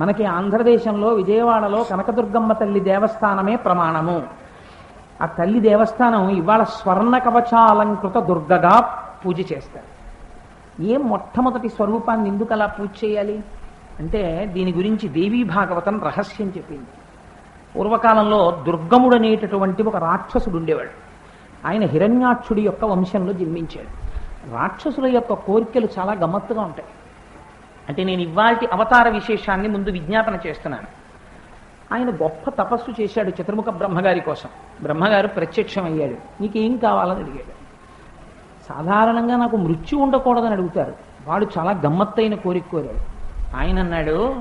మనకి ఆంధ్రదేశంలో విజయవాడలో కనకదుర్గమ్మ తల్లి దేవస్థానమే ప్రమాణము. ఆ తల్లి దేవస్థానం ఇవాళ స్వర్ణ కవచాలంకృత దుర్గగా పూజ చేస్తారు. ఏ మొట్టమొదటి స్వరూపాన్ని ఎందుకు అలా పూజ చేయాలి? అంటే దీని గురించి దేవీ భాగవతం రహస్యం చెప్పింది. పూర్వకాలంలో దుర్గముడు అనేటటువంటి ఒక రాక్షసుడు ఉండేవాడు. ఆయన హిరణ్యాక్షుడి యొక్క వంశంలో జన్మించాడు. రాక్షసుల యొక్క కోరికలు చాలా గమ్మత్తుగా ఉంటాయి. అంటే నేను ఇవాళ అవతార విశేషాన్ని ముందు విజ్ఞాపన చేస్తున్నాను. ఆయన గొప్ప తపస్సు చేశాడు చతుర్ముఖ బ్రహ్మగారి కోసం. బ్రహ్మగారు ప్రత్యక్షమయ్యాడు. నీకేం కావాలని అడిగాడు. సాధారణంగా నాకు మృత్యు ఉండకూడదని అడుగుతారు. వాడు చాలా గమ్మత్తైన కోరిక కోరాడు. ఆయన అన్నాడు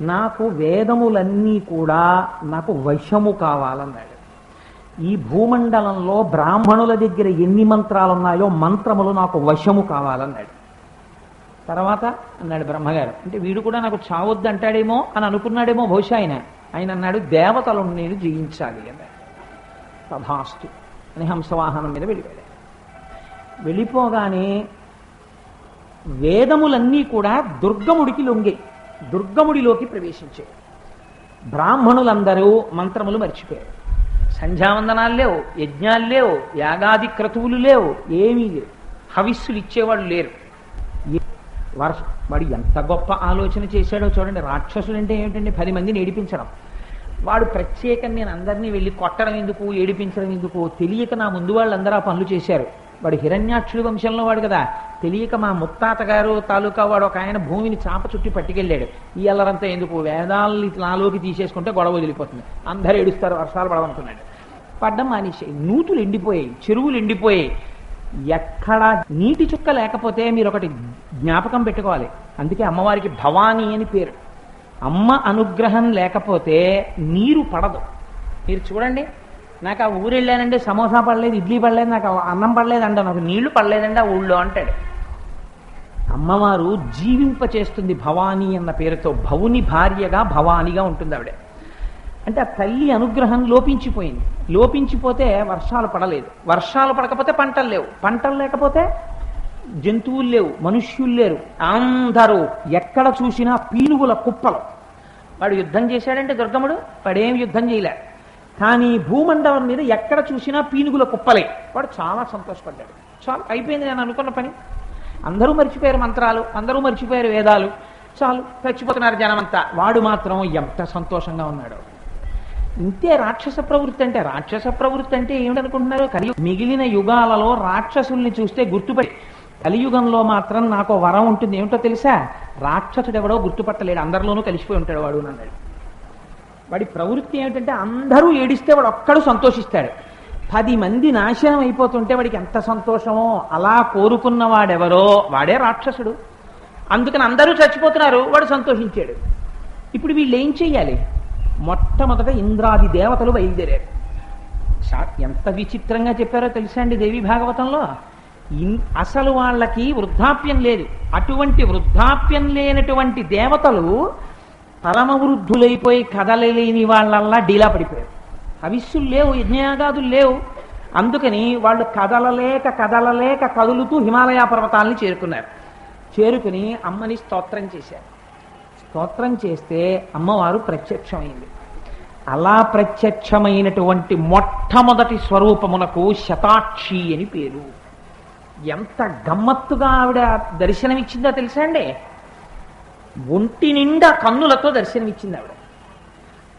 నాకు వేదములన్నీ కూడా నాకు వశము కావాలన్నాడు. ఈ భూమండలంలో బ్రాహ్మణుల దగ్గర ఎన్ని మంత్రాలు ఉన్నాయో మంత్రములు నాకు వశము కావాలన్నాడు. తర్వాత అన్నాడు బ్రహ్మగారు అంటే వీడు కూడా నాకు చావొద్దు అంటాడేమో అని అనుకున్నాడేమో బహుశా ఆయన. ఆయన అన్నాడు దేవతలను నేను జయించాలి అన్నాడు. తథాస్తు. అని హంసవాహనం మీద వెళ్ళిపోయాడు. వెళ్ళిపోగానే వేదములన్నీ కూడా దుర్గముడికి లొంగి దుర్గముడిలోకి ప్రవేశించాయి. బ్రాహ్మణులందరూ మంత్రములు మర్చిపోయారు. సంధ్యావందనాలు లేవు యజ్ఞాలు లేవు యాగాది క్రతువులు లేవు ఏమీ లేవు. హవిస్సులు ఇచ్చేవాళ్ళు లేరు. వర్ష వాడు ఎంత గొప్ప ఆలోచన చేశాడో చూడండి. రాక్షసులు అంటే ఏమిటండి? పది మందిని ఏడిపించడం. వాడు ప్రత్యేకంగా నేను అందరినీ వెళ్ళి కొట్టడం ఎందుకు? ఏడిపించడం ఎందుకు? తెలియక నా ముందు వాళ్ళందరూ ఆ పనులు చేశారు. వాడు హిరణ్యాక్షుడి వంశంలో వాడు కదా. తెలియక మా ముత్తాత గారు తాలూకా వాడు ఒక ఆయన భూమిని చాప చుట్టి పట్టుకెళ్ళాడు. ఈ అల్లరంతా ఎందుకు? వేదాలని నాలోకి తీసేసుకుంటే గొడవ వదిలిపోతుంది. అందరూ ఏడుస్తారు వర్షాలు పడవనుకున్నాడు పడ్డం మానేసాయి నూతులు ఎండిపోయాయి చెరువులు ఎండిపోయాయి. ఎక్కడ నీటి చుక్క లేకపోతే మీరు ఒకటి జ్ఞాపకం పెట్టుకోవాలి. అందుకే అమ్మవారికి భవానీ అని పేరు. అమ్మ అనుగ్రహం లేకపోతే నీరు పడదు. మీరు చూడండి నాకు ఆ ఊరు వెళ్ళానంటే సమోసా పడలేదు ఇడ్లీ పడలేదు నాకు అన్నం పడలేదు అంట నాకు నీళ్ళు పడలేదండి ఆ ఊళ్ళో అంటాడు. అమ్మవారు జీవింప చేస్తుంది భవానీ అన్న పేరుతో భవుని భార్యగా భవానిగా ఉంటుంది ఆవిడ అంటే ఆ తల్లి అనుగ్రహం లోపించిపోయింది. లోపించిపోతే వర్షాలు పడలేదు. వర్షాలు పడకపోతే పంటలు లేవు. పంటలు లేకపోతే జంతువులు లేవు మనుష్యులు లేరు. అందరూ ఎక్కడ చూసినా పీనుగుల కుప్పలు. వాడు యుద్ధం చేశాడంటే దుర్గముడు వాడేం యుద్ధం చేయలే. కానీ భూమండలం మీద ఎక్కడ చూసినా పీనుగుల కుప్పలే. వాడు చాలా సంతోషపడ్డాడు. చాలు అయిపోయింది నేను అనుకున్న పని. అందరూ మర్చిపోయారు మంత్రాలు అందరూ మర్చిపోయారు వేదాలు. చాలు చచ్చిపోతున్నారు జనమంతా. వాడు మాత్రం ఎంత సంతోషంగా ఉన్నాడు. ఇంతే రాక్షస ప్రవృత్తి అంటే రాక్షస ప్రవృత్తి అంటే ఏమిటనుకుంటున్నారు కలియుగ మిగిలిన యుగాలలో రాక్షసుల్ని చూస్తే గుర్తుపడి కలియుగంలో మాత్రం నాకు వరం ఉంటుంది. ఏమిటో తెలుసా? రాక్షసుడు ఎవడో గుర్తుపట్టలేడు. అందరిలోనూ కలిసిపోయి ఉంటాడు వాడు అన్నాడు. వాడి ప్రవృత్తి ఏమిటంటే అందరూ ఏడిస్తే వాడు ఒక్కడు సంతోషిస్తాడు. పది మంది నాశనం అయిపోతుంటే వాడికి ఎంత సంతోషమో అలా కోరుకున్న వాడెవరో వాడే రాక్షసుడు. అందుకని అందరూ చచ్చిపోతున్నారు వాడు సంతోషించాడు. ఇప్పుడు వీళ్ళు ఏం చెయ్యాలి? మొట్టమొదట ఇంద్రాది దేవతలు బయలుదేరారు. ఎంత విచిత్రంగా చెప్పారో తెలుసా అండి దేవి భాగవతంలో? ఇన్- అసలు వాళ్ళకి వృద్ధాప్యం లేదు. అటువంటి వృద్ధాప్యం లేనటువంటి దేవతలు పరమ వృద్ధులైపోయి కదలలేని వాళ్ళల్లా డీలా పడిపోయారు. హవిస్సులు లేవు యజ్ఞయాగాదులు లేవు. అందుకని వాళ్ళు కదలలేక కదలలేక కదులుతూ హిమాలయ పర్వతాలని చేరుకున్నారు. చేరుకుని అమ్మని స్తోత్రం చేశారు. స్తోత్రం చేస్తే అమ్మవారు ప్రత్యక్షమైంది. అలా ప్రత్యక్షమైనటువంటి మొట్టమొదటి స్వరూపమునకు శతాక్షి అని పేరు. ఎంత గమ్మత్తుగా ఆవిడ దర్శనమిచ్చిందో తెలుసా అండి? ఒంటి నిండా కన్నులతో దర్శనమిచ్చింది ఆవిడ.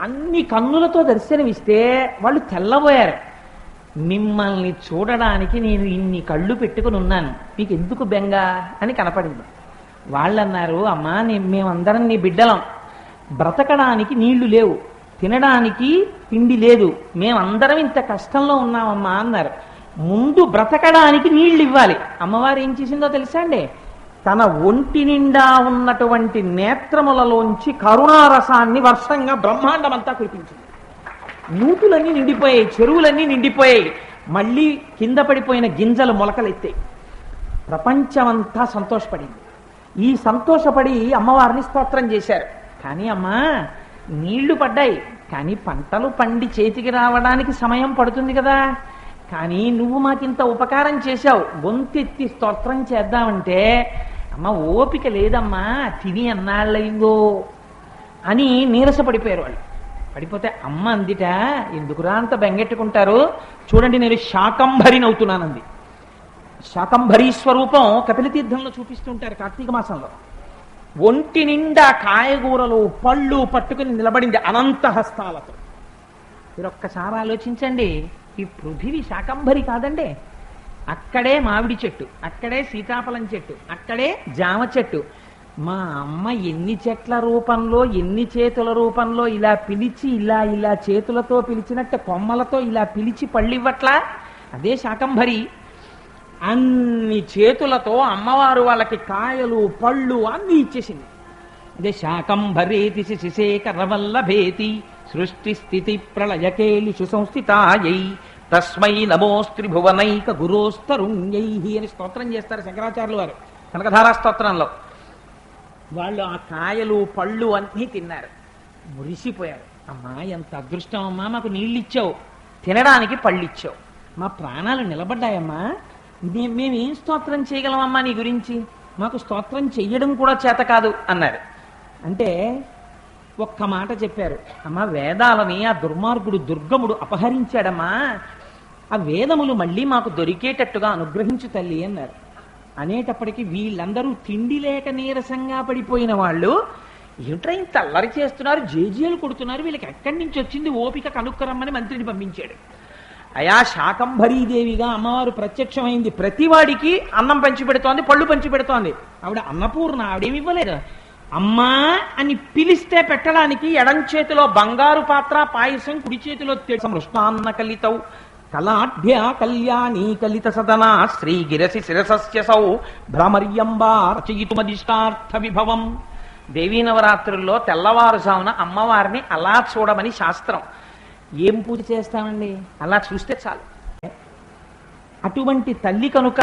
అన్ని కన్నులతో దర్శనమిస్తే వాళ్ళు తెల్లబోయారు. మిమ్మల్ని చూడడానికి నేను ఇన్ని కళ్ళు పెట్టుకుని ఉన్నాను. మీకు ఎందుకు బెంగ అని కనపడింది. వాళ్ళన్నారు అమ్మా నే- మేమందరం నీ బిడ్డలం. బ్రతకడానికి నీళ్ళు లేవు. తినడానికి తిండి లేదు. మేమందరం ఇంత కష్టంలో ఉన్నామమ్మా అన్నారు. ముందు బ్రతకడానికి నీళ్ళు ఇవ్వాలి. అమ్మవారు ఏం చేసిందో తెలుసా అండి? తన ఒంటి నిండా ఉన్నటువంటి నేత్రములలోంచి కరుణారసాన్ని వర్షంగా బ్రహ్మాండమంతా కురిపించింది. నూతులన్నీ నిండిపోయాయి చెరువులన్నీ నిండిపోయాయి. మళ్ళీ కింద పడిపోయిన గింజలు మొలకలెత్తాయి. ప్రపంచమంతా సంతోషపడింది. ఈ సంతోషపడి అమ్మవారిని స్తోత్రం చేశారు. కానీ అమ్మా నీళ్ళు పడ్డాయి. కానీ పంటలు పండి చేతికి రావడానికి సమయం పడుతుంది కదా. కానీ నువ్వు మాకింత ఉపకారం చేశావు. గొంతెత్తి స్తోత్రం చేద్దామంటే అమ్మ ఓపిక లేదమ్మా. తిని అన్నాళ్ళయిందో అని నీరస పడిపోయారు వాళ్ళు. పడిపోతే అమ్మ అందిట ఎందుకురా అంత బెంగెట్టుకుంటారు? చూడండి నేను శాకంభరినవుతున్నానంది శాకంభరీ స్వరూపం కపిలతీర్థంలో చూపిస్తుంటారు కార్తీక మాసంలో. ఒంటి నిండా కాయగూరలు పళ్ళు పట్టుకుని నిలబడింది అనంత హస్తాలతో మీరు ఒక్కసారి ఆలోచించండి ఈ పృథివి శాకంభరి కాదండి. అక్కడే మామిడి చెట్టు అక్కడే సీతాఫలం చెట్టు అక్కడే జామ చెట్టు. మా అమ్మ ఎన్ని చెట్ల రూపంలో ఎన్ని చేతుల రూపంలో ఇలా పిలిచి ఇలా ఇలా చేతులతో పిలిచినట్టు కొమ్మలతో ఇలా పిలిచి పళ్ళివ్వట్లా? అదే శాకంభరి. అన్ని చేతులతో అమ్మవారు వాళ్ళకి కాయలు పళ్ళు అన్ని ఇచ్చేసింది. అదే శాకంభరేతి శిశేఖరవల్లభేతి సృష్టి స్థితి ప్రళయకేలిషు సంస్థితాయై తస్మై నమోస్త్రిభువనైక గురోస్తరుణ్యై అని స్తోత్రం చేస్తారు శంకరాచార్యులు వారు. కనకధారా స్తోత్రంలో. వాళ్ళు ఆ కాయలు పళ్ళు అన్నీ తిన్నారు. మురిసిపోయారు. అమ్మా ఎంత అదృష్టం అమ్మా మాకు నీళ్ళు ఇచ్చావు తినడానికి పళ్ళు ఇచ్చావు మా ప్రాణాలు నిలబడ్డాయమ్మా. మేము ఏం స్తోత్రం చేయగలమమ్మా నీ గురించి? మాకు స్తోత్రం చెయ్యడం కూడా చేత కాదు అన్నారు. అంటే ఒక్క మాట చెప్పారు. అమ్మా వేదాలని ఆ దుర్మార్గుడు దుర్గముడు అపహరించాడమ్మా. ఆ వేదములు మళ్ళీ మాకు దొరికేటట్టుగా అనుగ్రహించు తల్లి అన్నారు. అనేటప్పటికీ వీళ్ళందరూ తిండి లేక నీరసంగా పడిపోయిన వాళ్ళు ఏమిట్రా ఇంత అల్లరి చేస్తున్నారు? జేజీలు కొడుతున్నారు. వీళ్ళకి ఎక్కడి నుంచి వచ్చింది? ఓపిక కనుక్కరమ్మని మంత్రిని పంపించాడు. అయా శాకంభరీదేవిగా అమ్మవారు ప్రత్యక్షమైంది. ప్రతివాడికి అన్నం పంచి పెడుతోంది పళ్ళు పంచి పెడుతోంది ఆవిడ అన్నపూర్ణ ఆవిడేమి ఇవ్వలేదు. అమ్మా అని పిలిస్తే పెట్టడానికి ఎడం చేతిలో బంగారు పాత్ర పాయసం కుడి చేతిలో సమృష్టాన్న కలితౌ కళాఢ్య కళ్యాణీ కలిత సదనా శ్రీగిరసి శిరసస్యసౌ భ్రమర్యంబా రచయితుమధిష్టార్థ విభవం. దేవీ నవరాత్రుల్లో తెల్లవారుజామున అమ్మవారిని అలా చూడమని శాస్త్రం. ఏం పూజ చేస్తామండి? అలా చూస్తే చాలు. అటువంటి తల్లి కనుక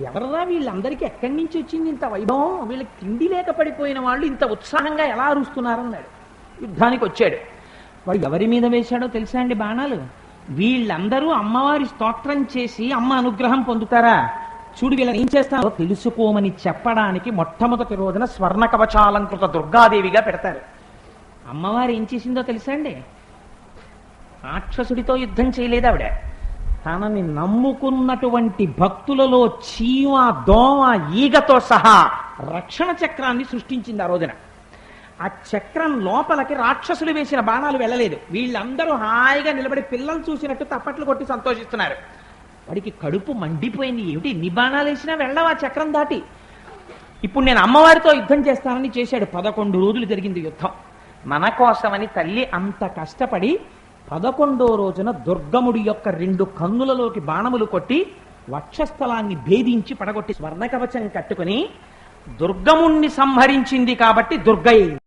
ఎవర్రా వీళ్ళందరికీ ఎక్కడి నుంచి వచ్చింది ఇంత వైభవం? వీళ్ళకి తిండి లేక పడిపోయిన వాళ్ళు ఇంత ఉత్సాహంగా ఎలా అరుస్తున్నారన్నాడు. యుద్ధానికి వచ్చాడు. వాడు ఎవరి మీద వేశాడో తెలుసా అండి బాణాలు? వీళ్ళందరూ అమ్మవారి స్తోత్రం చేసి అమ్మ అనుగ్రహం పొందుతారా? చూడు వీళ్ళని ఏం చేస్తారో తెలుసుకోమని చెప్పడానికి మొట్టమొదటి రోజున స్వర్ణ కవచాలంకృత దుర్గాదేవిగా పెడతారు. అమ్మవారు ఏం చేసిందో తెలుసా అండి? రాక్షసుడితో యుద్ధం చేయలేదు ఆవిడ. తనని నమ్ముకున్నటువంటి భక్తులలో చీమ దోమ ఈగతో సహా రక్షణ చక్రాన్ని సృష్టించింది ఆ రోజున. ఆ చక్రం లోపలికి రాక్షసులు వేసిన బాణాలు వెళ్ళలేదు. వీళ్ళందరూ హాయిగా నిలబడి పిల్లలు చూసినట్టు తప్పట్లు కొట్టి సంతోషిస్తున్నారు. వాడికి కడుపు మండిపోయింది. ఏమిటి ఇన్ని బాణాలు వేసినా వెళ్ళవా? చక్రం దాటి. ఇప్పుడు నేను అమ్మవారితో యుద్ధం చేస్తానని చేశాడు. పదకొండు రోజులు జరిగింది యుద్ధం. మన కోసమని తల్లి అంత కష్టపడి పదకొండో రోజున దుర్గముడి యొక్క రెండు కన్నులలోకి బాణములు కొట్టి వక్షస్థలాన్ని భేదించి పడగొట్టి స్వర్ణ కవచం కట్టుకుని దుర్గముణ్ణి సంహరించింది కాబట్టి దుర్గయ్యింది